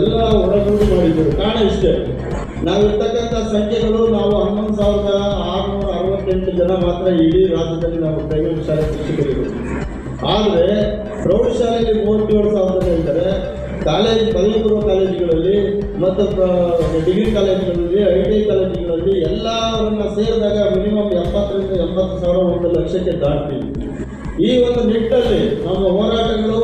ಎಲ್ಲ ಒಳಗೊಂಡು ಮಾಡಿದ್ದರು. ಕಾರಣ ಇಷ್ಟೇ. ನಾವಿರ್ತಕ್ಕಂಥ ಸಂಖ್ಯೆಗಳು ನಾವು ಹನ್ನೊಂದು ಸಾವಿರದ ಆರುನೂರ ಅರವತ್ತೆಂಟು ಜನ ಮಾತ್ರ ಇಡೀ ರಾಜ್ಯದಲ್ಲಿ ನಾವು ಪ್ರೈವೇಟ್ ಶಾಲೆ ಶಿಕ್ಷಕರಿದ್ದೀವಿ. ಆದರೆ ಪ್ರೌಢಶಾಲೆಯಲ್ಲಿ ಮೂವತ್ತೇಳು ಸಾವಿರ ಜನ ಕಾಲೇಜ್ ಪದವಿ ಪೂರ್ವ ಕಾಲೇಜುಗಳಲ್ಲಿ ಮತ್ತು ಡಿಗ್ರಿ ಕಾಲೇಜುಗಳಲ್ಲಿ, ಐ ಟಿ ಐ ಕಾಲೇಜುಗಳಲ್ಲಿ ಎಲ್ಲವನ್ನ ಸೇರಿದಾಗ ಮಿನಿಮಮ್ ಎಪ್ಪತ್ತರಿಂದ ಎಂಬತ್ತು ಸಾವಿರ ಒಂದು ಲಕ್ಷಕ್ಕೆ ದಾಟ್ತೀವಿ ಈ ಒಂದು ನಿಟ್ಟಲ್ಲಿ ನಮ್ಮ ಹೋರಾಟಗಳು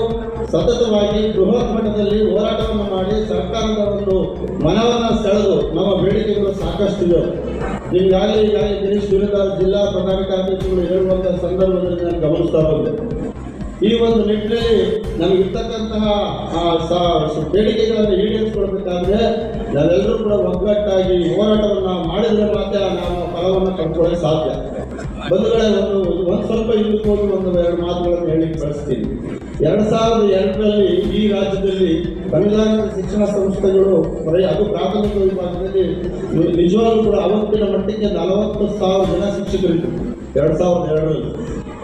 ಸತತವಾಗಿ ಬೃಹತ್ ಮಟ್ಟದಲ್ಲಿ ಹೋರಾಟವನ್ನು ಮಾಡಿ ಸರ್ಕಾರದ ಒಂದು ಮನವನ್ನು ಸೆಳೆದು ನಮ್ಮ ಬೇಡಿಕೆಗಳು ಸಾಕಷ್ಟಿವೆ. ನಿಮ್ಗಾಗಲೇ ಈಗಾಗಲೇ ದಿನೇಶ್ ಗುರುದಾಸ್ ಜಿಲ್ಲಾ ಪ್ರಧಾನ ಕಾರ್ಯದರ್ಶಿಗಳು ಹೇಳುವಂಥ ಸಂದರ್ಭದಲ್ಲಿ ನಾನು ಗಮನಿಸ್ತಾ ಬಂದೆ. ಈ ಒಂದು ನಿಟ್ಟಿನಲ್ಲಿ ನಮಗಿರ್ತಕ್ಕಂತಹ ಬೇಡಿಕೆಗಳನ್ನು ಈಡೇರಿಸಿಕೊಳ್ಬೇಕಾದ್ರೆ ನಾವೆಲ್ಲರೂ ಕೂಡ ಒಗ್ಗಟ್ಟಾಗಿ ಹೋರಾಟವನ್ನು ಮಾಡಿದರೆ ಮಾತ್ರ ನಾವು ಫಲವನ್ನು ಕಂಡುಕೊಳ್ಳಲು ಸಾಧ್ಯ. ಬಂಧುಗಳೇ, ಒಂದು ಒಂದು ಸ್ವಲ್ಪ ಹಿಂದಕ್ಕೆ ಹೋಗಿ ಒಂದು ಎರಡು ಮಾತುಗಳನ್ನು ಹೇಳಿ ಬಯಸ್ತೀನಿ ಎರಡು ಸಾವಿರದ ಎಂಟರಲ್ಲಿ ಈ ರಾಜ್ಯದಲ್ಲಿ ಸಂವಿಧಾನದ ಶಿಕ್ಷಣ ಸಂಸ್ಥೆಗಳು ಅದು ಪ್ರಾಥಮಿಕ ವಿಭಾಗದಲ್ಲಿ ನಿಜವಾಗ್ಲೂ ಕೂಡ ಅವತ್ತಿನ ಮಟ್ಟಿಗೆ ನಲವತ್ತು ಸಾವಿರ ಜನ ಶಿಕ್ಷಕರಿದ್ದರು ಎರಡು ಸಾವಿರದ ಎರಡರಲ್ಲಿ.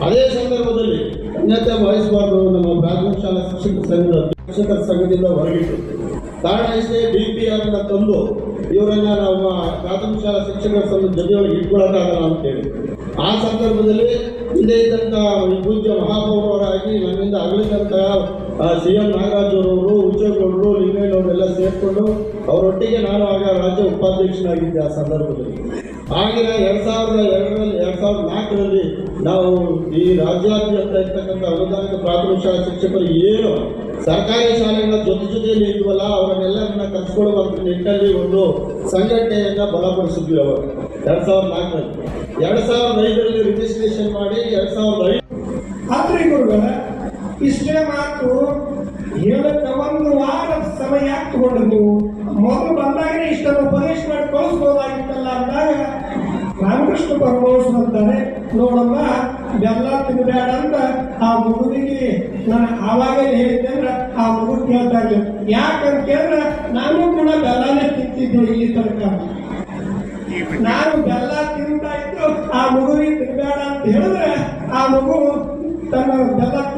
ಅದೇ ಸಂದರ್ಭದಲ್ಲಿ ಅನ್ಯತೆ ವಹಿಸಬಾರ್ದು ನಮ್ಮ ಪ್ರಾಥಮಿಕ ಶಾಲಾ ಶಿಕ್ಷಕ ಸಂಘದ ಶಿಕ್ಷಕರ ಸಂಘದಿಂದ ಹೊರಗಿಟ್ಟು ಕಾರಣ ಇಷ್ಟೇ ಡಿ ಪಿ ಆರ್ನ ತಂದು ಇವರನ್ನ ನಮ್ಮ ಪ್ರಾಥಮಿಕ ಶಾಲಾ ಶಿಕ್ಷಕರ ಸಂಘದ ಜೊತೆಯೊಳಗೆ ಇಟ್ಕೊಳ್ಳೋಕ್ಕಾಗಲ್ಲ ಅಂತೇಳಿ. ಆ ಸಂದರ್ಭದಲ್ಲಿ ಹಿಂದೆ ಇದ್ದಂಥ ಪೂಜ್ಯ ಮಹಾಪೌರವರಾಗಿ ಸಿ ಎಂ ನಾಗರಾಜ್ ಅವರವರು ಉಚ್ಚೇಗೌಡರು ಲಿಂಗಯ್ಯನವರೆಲ್ಲ ಸೇರಿಕೊಂಡು ಅವರೊಟ್ಟಿಗೆ ನಾನು ಆಗ ರಾಜ್ಯ ಉಪಾಧ್ಯಕ್ಷನಾಗಿದ್ದೆ ಆ ಸಂದರ್ಭದಲ್ಲಿ. ಆಗಿನ ಎರಡು ಸಾವಿರದ ಎರಡರಲ್ಲಿ, ಎರಡು ಸಾವಿರದ ನಾಲ್ಕರಲ್ಲಿ ನಾವು ಈ ರಾಜ್ಯಾದ್ಯಂತ ಇರ್ತಕ್ಕಂಥ ಅನುದಾನಿತ ಪ್ರಾಥಮಿಕ ಶಾಲಾ ಶಿಕ್ಷಕರು ಏನು ಸರ್ಕಾರಿ ಶಾಲೆಗಳ ಜೊತೆ ಜೊತೆಯಲ್ಲಿ ಇದ್ವಲ್ಲ, ಅವರನ್ನೆಲ್ಲರನ್ನ ಕರ್ಸ್ಕೊಳ್ಳುವಂಥ ನಿಟ್ಟಿನಲ್ಲಿ ಒಂದು ಸಂಘಟನೆಯನ್ನ ಬಲಪಡಿಸಿದ್ವಿ ಅವರು ಎರಡು ಸಾವಿರದ ನಾಲ್ಕರಲ್ಲಿ. ಎರಡು ಸಾವಿರದ ಐದರಲ್ಲಿ ರಿಜಿಸ್ಟ್ರೇಷನ್ ಮಾಡಿ, ಎರಡು ಸಾವಿರದ ಐದು ಇಷ್ಟೇ ಮಾತು ಹೇಳಕ್ಕೆ ಒಂದು ವಾರ ಸಮಯ ಯಾಕೆ ಮೊದಲು ಬಂದಾಗನೇ ಇಷ್ಟನ್ನು ಉಪದೇಶ ಮಾಡಿ ಕಳಿಸ್ಬೋದಾಗಿತ್ತಲ್ಲ ಅಂದಾಗ ರಾಮಕೃಷ್ಣ ಪರಮಹಂಸರು ಅಂತಾರೆ, ನೋಡಮ್ಮ, ಬೆಲ್ಲ ತಿನ್ನಬೇಡ ಅಂತ ಆ ಮಗುವಿಗೆ ನಾನು ಆವಾಗಲೇ ಅಂದ್ರೆ ಆ ಮಗು ಕೇಳ್ತಾ ಇರ್ಲಿಲ್ಲ ಯಾಕಂತ ಕೇಳಿದ್ರೆ ನಾನು ಕೂಡ ಬೆಲ್ಲನೇ ತಿಂತಿದ್ದೆ ಇಲ್ಲಿ ತನಕ. ನಾನು ಬೆಲ್ಲ ತಿಂತಾ ಇದ್ದು ಆ ಮಗುವಿಗೆ ತಿನ್ಬೇಡ ಅಂತ ಹೇಳಿದ್ರೆ ಆ ಮಗು ತನ್ನ ಬೆಲ್ಲ ಇಲ್ಲ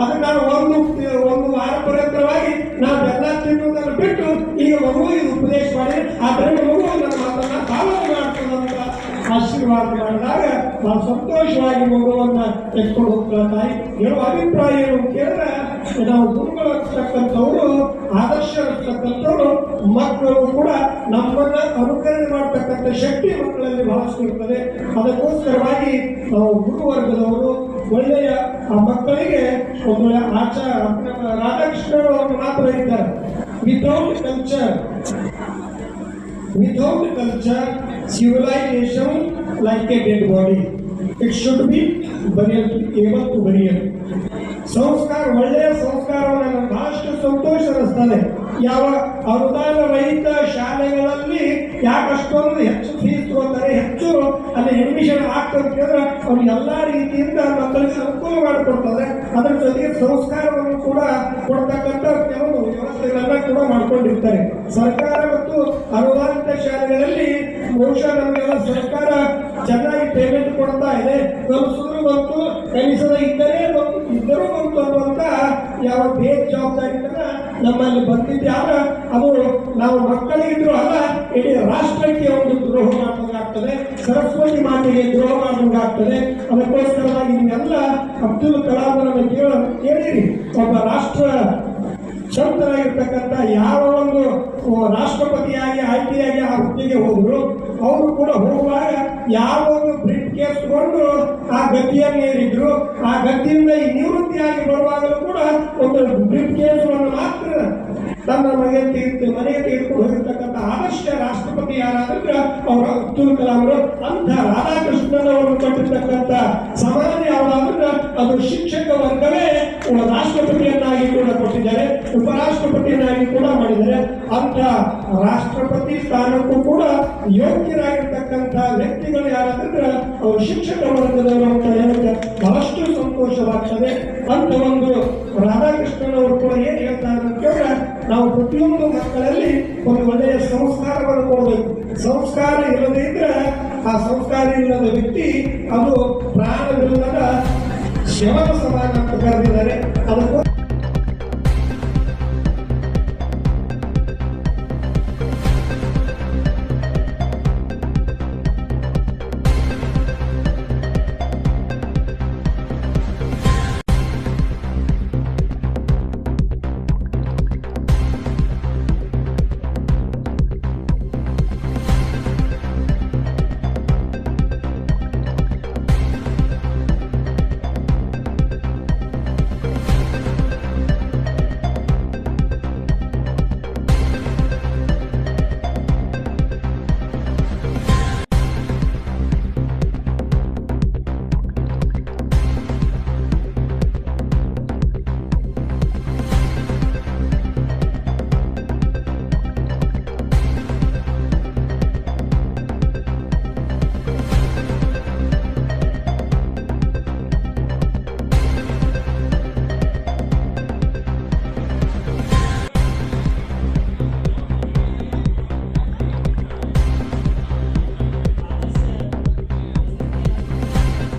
ಅದಕ್ಕೆ ನಾನು ಒಂದು ಒಂದು ವಾರ ಪರ್ಯಂತರವಾಗಿ ನಾವು ಬೆಲ್ಲ ತಿನ್ನುವುದನ್ನು ಬಿಟ್ಟು ಈಗ ಮಗುವಿಗೆ ಉಪದೇಶ ಮಾಡಿ ಆದ್ದರಿಂದ ಮಗು ನನ್ನ ಮಾತನ್ನ ಪಾಲನೆ ಮಾಡ್ತದಂತ ಆಶೀರ್ವಾದ ಮಾಡಿದಾಗ ನಾವು ಸಂತೋಷವಾಗಿ ಮಗುವನ್ನ ಎತ್ಕೊಂಡು ಹೋಗ್ತಾ ತಾಯಿ. ಹೇಳುವ ಅಭಿಪ್ರಾಯ ಏನು ಕೇಳಿದ್ರೆ, ನಾವು ಗುರುಗಳಿರ್ತಕ್ಕಂಥವ್ರು ಆದರ್ಶ ಇರ್ತಕ್ಕಂಥವ್ರು ಮಕ್ಕಳು ಕೂಡ ನಮ್ಮನ್ನ ಅನುಕರಣೆ ಮಾಡ್ತಕ್ಕಂಥ ಶಕ್ತಿ ಮಕ್ಕಳಲ್ಲಿ ಬಹಳಷ್ಟು ಅದಕ್ಕೋಸ್ಕರವಾಗಿ ನಾವು ಗುರುವರ್ಗದವರು, ಒಳ್ಳೆಯ ಆ ಮಕ್ಕಳಿಗೆ ಒಂದು ಆಚಾರ ರಾಧಾಕೃಷ್ಣರು ಅವರು ಮಾತು ಹೇಳಿದ್ದಾರೆ without culture without culture, civilization like a dead body. It should be burial, able to. ಸಂಸ್ಕಾರ ಒಳ್ಳೆಯ ಸಂಸ್ಕಾರವನ್ನು ಬಹಳಷ್ಟು ಸಂತೋಷ ಯಾವ ಅನುದಾನ ರಹಿತ ಶಾಲೆಗಳಲ್ಲಿ ಯಾಕಷ್ಟೊಂದು ಹೆಚ್ಚು ಫೀಸ್ ತಗೋತಾರೆ ಹೆಚ್ಚು ಅಲ್ಲಿ ಅಡ್ಮಿಷನ್ ಹೇಳಿದ್ರೆ ಅವ್ರು ಎಲ್ಲ ರೀತಿಯಿಂದ ಮಕ್ಕಳಿಗೆ ಅನುಕೂಲ ಮಾಡಿಕೊಡ್ತಾರೆ. ಅದರ ಜೊತೆಗೆ ಸಂಸ್ಕಾರವನ್ನು ಕೂಡ ಕೊಡ್ತಕ್ಕಂಥ ಕೆಲವು ವ್ಯವಸ್ಥೆಗಳನ್ನ ಕೂಡ ಮಾಡ್ಕೊಂಡಿರ್ತಾರೆ. ಸರ್ಕಾರ ಮತ್ತು ಅನುದಾನಿತ ಶಾಲೆಗಳಲ್ಲಿ ಬಹುಶಃ ನಮಗೆಲ್ಲ ಸರ್ಕಾರ ಚೆನ್ನಾಗಿ ಪೇಮೆಂಟ್ ಕೊಡ್ತಾ ಇದೆ. ಕಲಿಸಿದ್ರು ಬಂತು ಕಲಿಸದ ಇದ್ದರೆ ಇದ್ದರೂ ಬಂತು ಅನ್ನುವಂಥ ಯಾವ ಬೇಜವಾಬ್ದಾರಿತನ ನಮ್ಮಲ್ಲಿ ಬಂದಿದ್ಯಾವ ಅದು ನಾವು ಮಕ್ಕಳಿಗಿದ್ರು ಅಲ್ಲ ಇಡೀ ರಾಷ್ಟ್ರಕ್ಕೆ ಒಂದು ದ್ರೋಹ ಮಾಡಿದಂಗಾಗ್ತದೆ ಸರಸ್ವತಿ ಮಾತಿಗೆ ದ್ರೋಹ ಮಾಡಿದಂಗಾಗ್ತದೆ ಅದಕ್ಕೋಸ್ಕರವಾಗಿ ನೀವೆಲ್ಲ ಅಬ್ದುಲ್ ಕಲಾಂರನ್ನು ಕೇಳ, ಕೇಳಿರಿ. ಒಬ್ಬ ರಾಷ್ಟ್ರ ಸಂತರಾಗಿರ್ತಕ್ಕಂಥ ಯಾವ ಒಂದು ರಾಷ್ಟ್ರಪತಿಯಾಗಿ, ಆಯ್ಕೆಯಾಗಿ ಆ ಹುದ್ದೆಗೆ ಹೋದ್ರು. ಅವರು ಕೂಡ ಹೋಗುವಾಗ ಯಾವ ಒಂದು ಬ್ರಿಡ್ ಕೇಸ್ಕೊಂಡು ಆ ಗದ್ದಿಯನ್ನು ಏರಿದ್ರು. ಆ ಗದ್ದಿಯಿಂದ ಈ ನಿವೃತ್ತಿಯಾಗಿ ಬರುವಾಗಲೂ ಕೂಡ ಒಂದು ಬ್ರಿಡ್ ಕೇಸ್ ಮಾತ್ರ ತನ್ನ ಮನೆಯ ತೀರ್ಥ ಮನೆಗೆ ತೀರ್ಕೊಂಡು ಹೋಗಿರ್ತಕ್ಕಂಥ ಆದರ್ಶ ರಾಷ್ಟ್ರಪತಿ ಯಾರಾದ್ರೆ ಅವರ ಅಬ್ದುಲ್ ಕಲಾಂ ಅವರು ಅಂತ ರಾಧಾಕೃಷ್ಣನವರು ಕೊಟ್ಟಿರ್ತಕ್ಕಂಥ ಸಮಾಜ ಯಾವುದಾದ್ರೆ ಅದು ಶಿಕ್ಷಕ ವರ್ಗವೇ ರಾಷ್ಟ್ರಪತಿಯನ್ನಾಗಿ ಕೂಡ ಕೊಟ್ಟಿದ್ದಾರೆ, ಉಪರಾಷ್ಟ್ರಪತಿಯನ್ನಾಗಿ ಕೂಡ ಮಾಡಿದ್ದಾರೆ. ಅಂತ ರಾಷ್ಟ್ರಪತಿ ಸ್ಥಾನಕ್ಕೂ ಕೂಡ ಯೋಗ್ಯರಾಗಿರ್ತಕ್ಕಂಥ ವ್ಯಕ್ತಿಗಳು ಯಾರಾದ್ರೆ ಅವರು ಶಿಕ್ಷಕ ವರ್ಗದವರು ಅಂತ ಹೇಳಿದ್ರೆ ಬಹಳಷ್ಟು ಸಂತೋಷವಾಗ್ತದೆ. ಅಂತ ಒಂದು ರಾಧಾಕೃಷ್ಣನವರು ಕೂಡ ಏನ್ ಹೇಳ್ತಾರೆ ನಾವು ಪ್ರತಿಯೊಂದು ಮಕ್ಕಳಲ್ಲಿ ಒಂದು ಒಳ್ಳೆಯ ಸಂಸ್ಕಾರವನ್ನು ಕೊಡಬೇಕು. ಸಂಸ್ಕಾರ ಇಲ್ಲದೇ ಇದ್ರೆ ಆ ಸಂಸ್ಕಾರ ಇಲ್ಲದ ವ್ಯಕ್ತಿ ಅದು ಪ್ರಾಣವಿಲ್ಲದ ಶವನ ಸಮಾನ ಅಂತ ಕರೆದಿದ್ದಾರೆ. ಅದಕ್ಕೂ